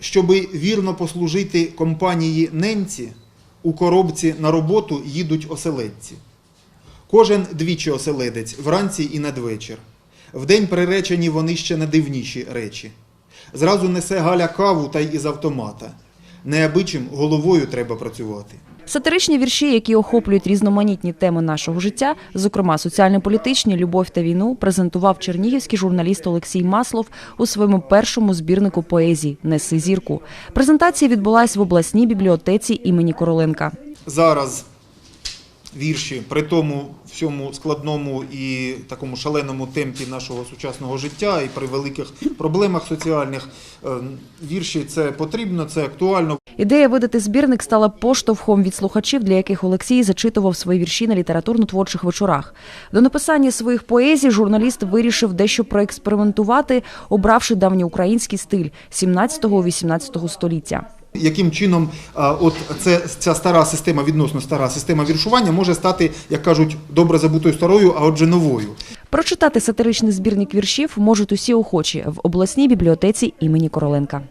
щоби вірно послужити компанії ненці, у коробці на роботу їдуть оселедці. Кожен двічі оселедець вранці і надвечір. Вдень приречені вони ще на дивніші речі. Зразу несе Галя каву та й із автомата. Неабичим головою треба працювати. Сатиричні вірші, які охоплюють різноманітні теми нашого життя, зокрема соціально-політичні, любов та війну, презентував чернігівський журналіст Олексій Маслов у своєму першому збірнику поезії Неси зірку. Презентація відбулась в обласній бібліотеці імені Короленка. Зараз вірші при тому всьому складному і такому шаленому темпі нашого сучасного життя і при великих проблемах соціальних е, вірші це потрібно, це актуально. Ідея видати збірник стала поштовхом від слухачів, для яких Олексій зачитував свої вірші на літературно-творчих вечорах. До написання своїх поезій журналіст вирішив дещо проекспериментувати, обравши давньоукраїнський стиль 17-18 століття. Яким чином от це, ця стара система, відносно стара система віршування може стати, як кажуть, добре забутою старою, а отже новою. Прочитати сатиричний збірник віршів можуть усі охочі в обласній бібліотеці імені Короленка.